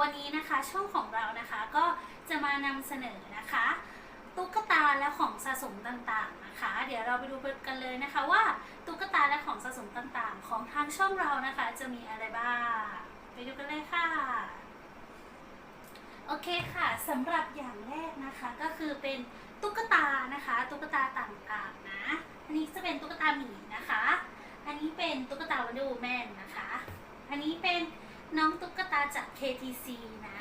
วันนี้นะคะช่องของเรานะคะก็จะมานำเสนอนะคะ ตุ๊กตาและของสะสมต่างๆนะคะ เดี๋ยวเราไปดูกันเลยนะคะว่าตุ๊กตาและของสะสมต่างๆ ของทางช่องเรานะคะ จะมีอะไรบ้าง ไปดูกันเลยค่ะโอเคค่ะสำหรับอย่างแรกนะคะก็คือเป็นตุ๊กตานะคะ ตุ๊กตาต่างๆนะอันนี้จะเป็นตุ๊กตาหมีนะคะ อันนี้เป็นตุ๊กตาวันดูแมนนะคะ อันนี้เป็น น้องตุ๊กตาจาก KTC นะ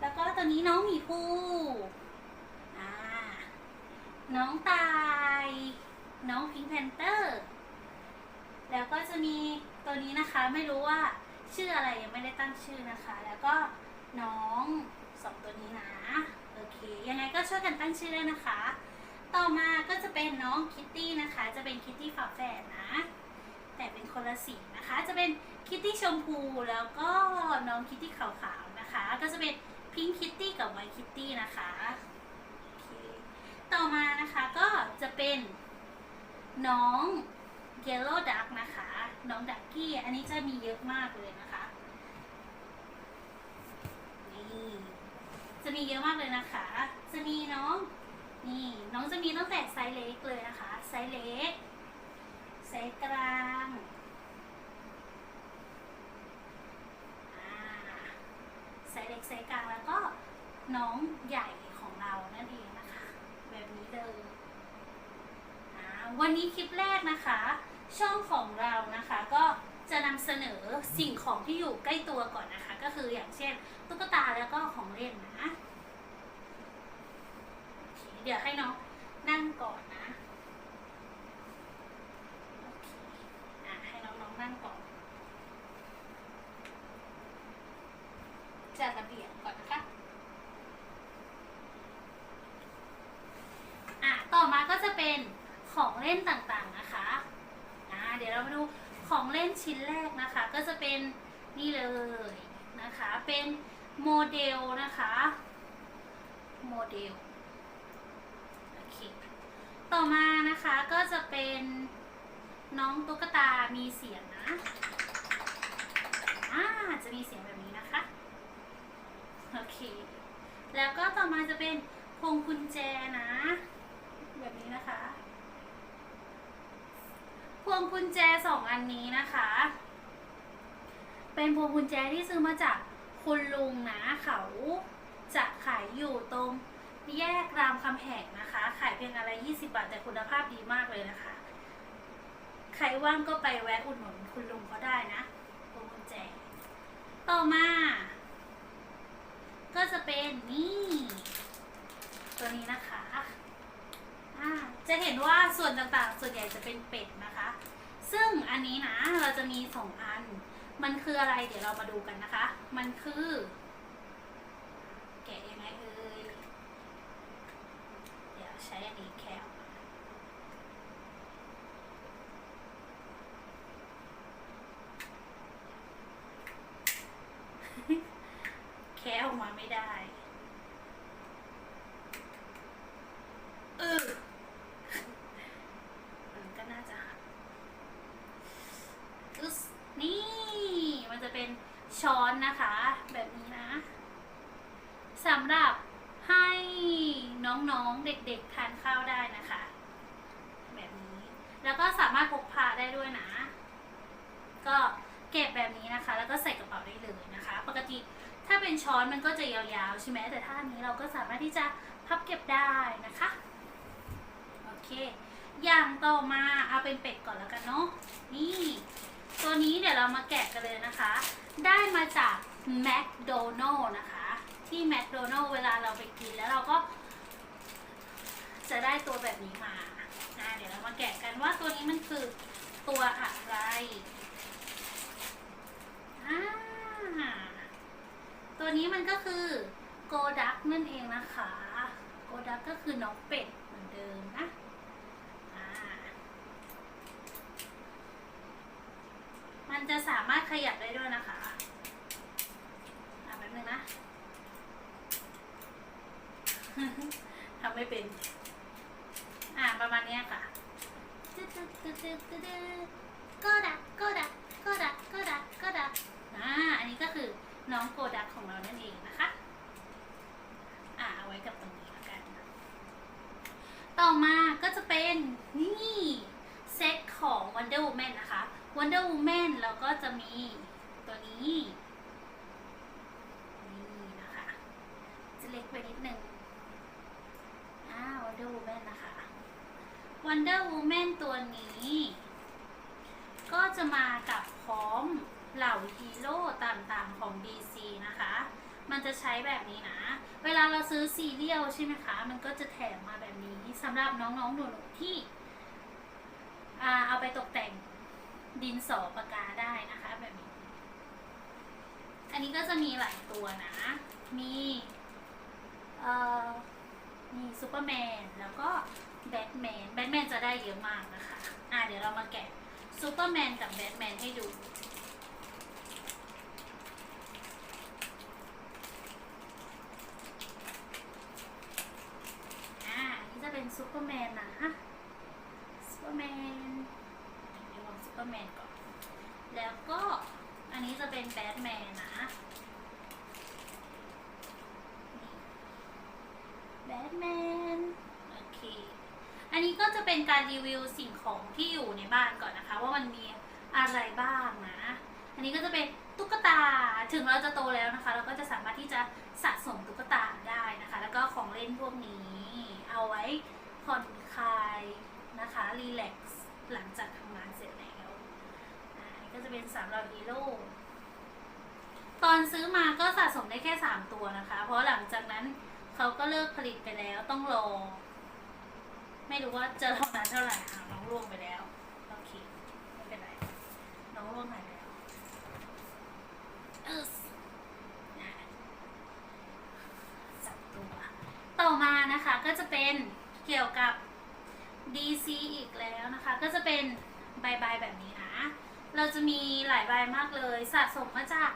แล้วก็ตัวนี้น้องหมีภูอ่าน้องตาย น้องพิงแพนเตอร์ แล้วก็จะมีตัวนี้นะคะไม่รู้ว่าชื่ออะไรยังไม่ได้ตั้งชื่อนะคะ แล้วก็น้องสองตัวนี้นะโอเค ยังไงก็ช่วยกันตั้งชื่อด้วยนะคะ ต่อมาก็จะเป็นน้องคิตตี้นะคะ จะเป็นคิตตี้ฝาแฝดนะ แต่เป็นคนละสีนะคะ จะเป็นคิตตี้ชมพูแล้วก็น้องคิตตี้ขาวๆนะคะ ก็จะเป็นพิงคิตตี้กับไวท์คิตตี้นะคะโอเคต่อมานะคะก็จะเป็นน้อง Yellow Duck นะคะ น้องดักกี้ อันนี้จะมีเยอะมากเลยนะคะ นี่จะมีเยอะมากเลยนะคะ จะมีน้อง นี่น้องจะมีตั้งแต่ไซส์เล็กเลยนะคะ ไซส์เล็ก ไซส์กลางอ่าไซส์เล็กไซส์กลางแล้วก็น้องใหญ่ของเรานั่นเองนะคะ แบบนี้เลยวันนี้คลิปแรกนะคะ ช่องของเรานะคะก็จะนำเสนอสิ่งของที่อยู่ใกล้ตัวก่อนนะคะ ก็คืออย่างเช่น ตุ๊กตาแล้วก็ของเล่นนะเดี๋ยวให้น้องนั่งก่อนนะโอเคอะให้น้องๆนั่งก่อนจัดระเบียบก่อนนะคะ อะ ต่อมาก็จะเป็นของ เล่นต่างๆนะคะอ่าเดี๋ยวเรามาดูของเล่นชิ้นแรกนะคะ ก็จะเป็นนี่เลยนะคะ เป็นโมเดลนะคะ โมเดลโอเคต่อมานะคะก็จะเป็นน้องตุ๊กตามีเสียงนะอ่าจะมีเสียงแบบนี้นะคะโอเคแล้วก็ต่อมาจะเป็นพวงกุญแจนะ แบบนี้นะคะ พว งกุญแจสองอันนี้นะคะ เป็นพวงกุญแจที่ซื้อมาจากคุณลุงนะเขาจะขายอยู่ตรงแยกรามคำแหงนะคะ ขายเพียงอะไร 20 บาท แต่คุณภาพดีมากเลยนะคะ ใครว่างก็ไปแวะอุดหนุนคุณลุงเขาได้นะพวงกุญแจ ต่อมา ก็จะเป็นนี่ ตัวนี้นะคะ จะเห็นว่าส่วนต่างๆ ส่วนใหญ่จะเป็นเป็ดนะคะ ซึ่งอันนี้นะเราจะมีสองอัน มันคืออะไรเดี๋ยวเรามาดูกันนะคะ มันคือ แกะยังไงเอ่ยเดี๋ยวใช้อันนี้แค่ออกมาแค่ออกมาไม่ได้ เออมันก็น่าจะหักอึสนี่ มันจะเป็น ช้อนนะคะ แบบนี้นะสำหรับให้น้องๆเด็กๆทานข้าวได้นะคะ แบบนี้แล้วก็สามารถพกพาได้ด้วยนะ ก็เก็บแบบนี้นะคะ แล้วก็ใส่กระเป๋าได้เลยนะคะ ปกติถ้าเป็นช้อนมันก็จะยาวๆใช่ไหมแต่ถ้าอันนี้เราก็สามารถที่จะพับเก็บได้นะคะโอเค อย่างต่อมาเอาเป็นเป็ดก่อนแล้วกันเนาะนี่ ตัวนี้เดี๋ยวเรามาแกะกันเลยนะคะ ได้มาจากแมคโดนัลล์นะคะ ที่แมคโดนัลล์เวลาเราไปกินแล้วเราก็ จะได้ตัวแบบนี้มาอะเดี๋ยวเรามาแกะกันว่าตัวนี้มันคือตัวอะไรตัวนี้มันก็คือโกดักนั่นเองนะคะ โกดักก็คือน้องเป็ดเหมือนเดิมนะอ่า มันจะสามารถขยับได้ด้วยนะคะอะแป๊บนึงนะ ทำไม่เป็น อ่าประมาณเนี้ยค่ะตึ๊ดตึ๊ดตึ๊ดตึ๊ดตึ๊ดตึ๊ดก็ดักก็ดักก็ดักก็ดักก็ดักอ่าอันนี้ก็คือน้องโกดักของเรานั่นเองนะคะ อ่าเอาไว้ต่อมาก็จะเป็นนี่เซตของ Wonder Woman นะคะ Wonder Woman แล้วก็จะมีตัวนี้ นี่นะคะ จะเล็กไปนิดนึงอ่า Wonder Woman นะคะ Wonder Woman ตัวนี้ ก็จะมากับพร้อมเหล่าฮีโร่ต่างๆของ DC นะคะ มันจะใช้แบบนี้นะ เวลาเราซื้อซีเรียลใช่ไหมคะ มันก็จะแถมมาแบบนี้สำหรับน้องๆหนูๆที่เอาไปตกแต่ง ดินสอปากกาได้นะคะแบบนี้ อันนี้ก็จะมีหลายตัวนะ มีเอ่อมีซูเปอร์แมนแล้วก็แบทแมน แบทแมนจะได้เยอะมากนะคะ อ่าเดี๋ยวเรามาแกะซูเปอร์แมนกับแบทแมนให้ดู อ่าอันนี้จะเป็นซูเปอร์แมนนะซูเปอร์แมนเดี๋ยวลองซูเปอร์แมนก่อน แล้วก็อันนี้จะเป็นแบทแมนนะแบทแมน โอเค อั นี้ก็จะเป็นการรีวิวสิ่งของที่อยู่ในบ้านก่อนนะคะ ว่ามันมีอะไรบ้างนะ อันนี้ก็จะเป็นตุ๊กตา ถึงเราจะโตแล้วนะคะ เราก็จะสามารถที่จะสะสมตุ๊กตาได้นะคะ แล้วก็ของเล่นพวกนี้ เอาไว้ผ่อนคลายนะคะ รีแลกซ์หลังจากทำงานเสร็จแล้วอันนี้ก็จะเป็นสามเหล่าฮีโร่ตอนซื้อมาก็สะสมได้แค่สามตัวนะคะ เพราะหลังจากนั้นเขาก็เลิกผลิตไปแล้วต้องรอ ไม่รู้ว่าเจะเท่านั้นเท่าไหร่อะน้องร่วงไปแล้วโอเคไม่เป็นไรน้องร่วงหายไปแล้วเออจับตัวต่อมานะคะก็จะเป็นเกี่ยวกับ DC อีกแล้วนะคะ ก็จะเป็นใบใบแบบนี้นะ เราจะมีหลายใบมากเลยสะสมมาจาก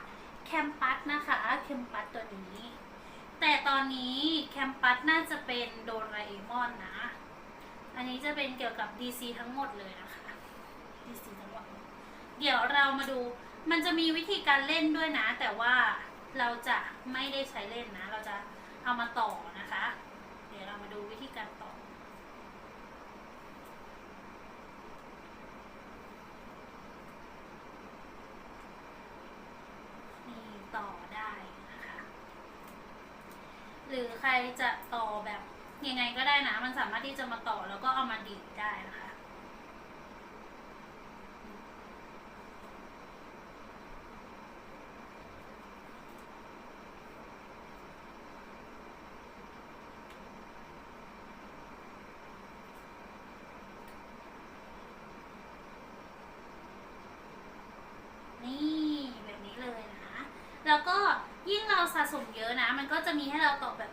แคมปัสนะคะแคมปัสตัวนี้ แต่ตอนนี้แคมปัสน่าจะเป็นโดราเอมอนนะ อันนี้จะเป็นเกี่ยวกับ DC ทั้งหมดเลยนะคะ DC ทั้งหมด เดี๋ยวเรามาดู มันจะมีวิธีการเล่นด้วยนะ แต่ว่าเราจะไม่ได้ใช้เล่นนะ เราจะเอามาต่อนะคะ เดี๋ยวเรามาดูวิธีการต่อ นี่ต่อได้นะคะ หรือใครจะ ยังไงก็ได้นะ มันสามารถที่จะมาต่อแล้วก็เอามาดีดได้นะคะ นี่แบบนี้เลยนะแล้วก็ยิ่งเราสะสมเยอะนะ มันก็จะมีให้เราต่อแบบ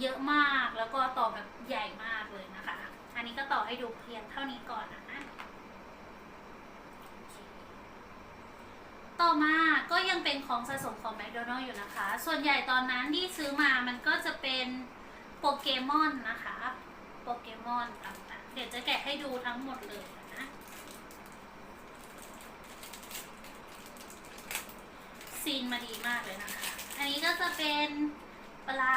เยอะมากแล้วก็ต่อแบบใหญ่มากเลยนะคะ อันนี้ก็ต่อให้ดูเพียงเท่านี้ก่อนนะต่อมาก็ยังเป็นของสะสมของแมคโดนัลล์อยู่นะคะ ส่วนใหญ่ตอนนั้นที่ซื้อมามันก็จะเป็นโปเกมอนนะคะ โปเกมอนต่างๆ เดี๋ยวจะแกะให้ดูทั้งหมดเลยนะ ซีนมาดีมากเลยนะคะ อันนี้ก็จะเป็น ปลา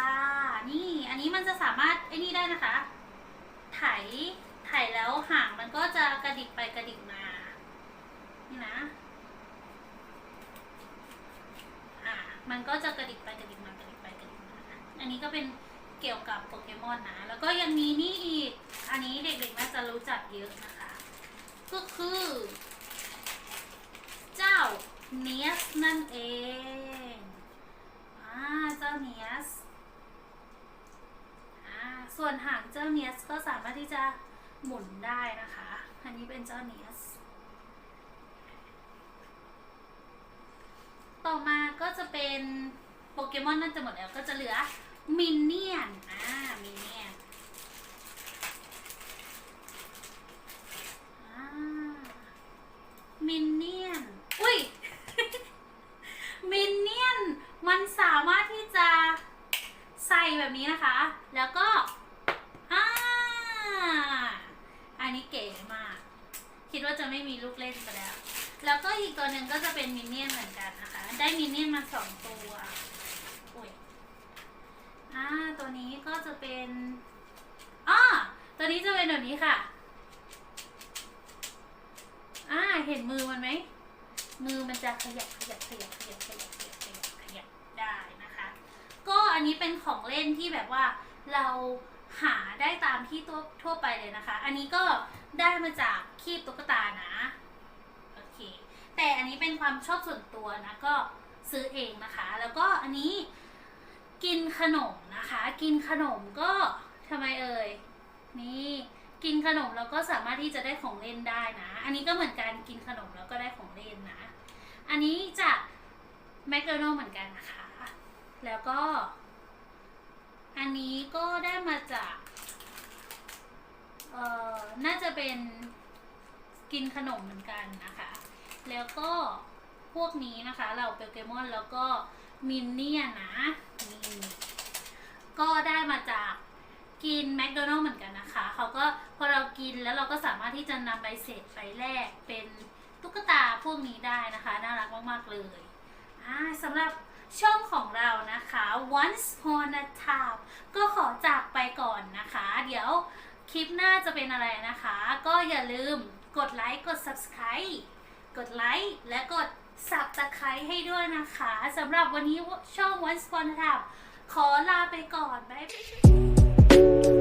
นี่ อันนี้มันจะสามารถไอ้นี่ได้นะคะ ไถ ไถแล้วหางมันก็จะกระดิกไปกระดิกมา นี่นะ อะ มันก็จะกระดิกไปกระดิกมากระดิกไปกระดิกมา อันนี้ก็เป็นเกี่ยวกับโปเกมอนนะ แล้วก็ยังมีนี่อีก อันนี้เด็กๆน่าจะรู้จักเยอะนะคะ ก็คือ เจ้าเนียสนั่นเอง อ่า เจ้าเนียส ส่วนหางเจ้าเนียสก็สามารถที่จะหมุนได้นะคะ อันนี้เป็นเจ้าเนียส ต่อมาก็จะเป็นโปเกมอนน่าจะหมดแล้วก็จะเหลือมินเนี่ยน อ่า มินเนี่ยนอ่ามินเนี่ยน อุ้ย มินเนี่ยน มันสามารถที่จะใส่แบบนี้นะคะ แล้วก็ อ่า อันนี้เก๋มาก คิ ดว่าจะไม่มีลูกเล่นไปแล้ว แล้วก็อีกตัวหนึ่งก็จะเป็นมินเนี่ยนเหมือนกันนะคะ ได้มินเนี่ยนมาสองตัวอุ้ยอ่าตัวนี้ก็จะเป็นอ่าตัวนี้จะเป็นแบบนี้ค่ะอ่าเห็นมือมันไหม มือมันจะขยับขยับขยับขยับขยับขยับขยับขยับได้นะคะ ก็อันนี้เป็นของเล่นที่แบบว่าเราหาได้ตามที่ตัวทั่วไปเลยนะคะ อันนี้ก็ได้มาจาก คีบตุ๊กตานะ โอเค แต่อันนี้เป็นความชอบส่วนตัวนะ ก็ซื้อเองนะคะ แล้วก็อันนี้กินขนมนะคะ กินขนมก็ทำไมเอ่ย นี่กินขนมเราก็สามารถที่จะได้ของเล่นได้นะ อันนี้ก็เหมือนกันกินขนมแล้วก็ได้ของเล่นนะ อันนี้จากแมคโดนัลเหมือนกันนะคะ แล้วก็ อันนี้ก็ได้มาจาก เอ่อ น่าจะเป็น กินขนมเหมือนกันนะคะ แล้วก็พวกนี้นะคะ เราโปเกมอนแล้วก็มินเนี่ยนะนี่ก็ได้มาจากกินแมคโดนัลล์เหมือนกันนะคะเขาก็พอเรากินแล้วเราก็สามารถที่จะนำใบเสร็จไปแลกเป็นตุ๊กตาพวกนี้ได้นะคะ น่ารักมาก ๆ เลยสำหรับช่องของเรานะคะ once upon a time ก็ขอจากไปก่อนนะคะ เดี๋ยวคลิปหน้าจะเป็นอะไรนะคะ ก็อย่าลืม กดไลค์กด subscribe กดไลค์และกด subscribe ให้ด้วยนะคะสำหรับวันนี้ช่อง Once Upon a Time ขอลาไปก่อน บ๊ายบาย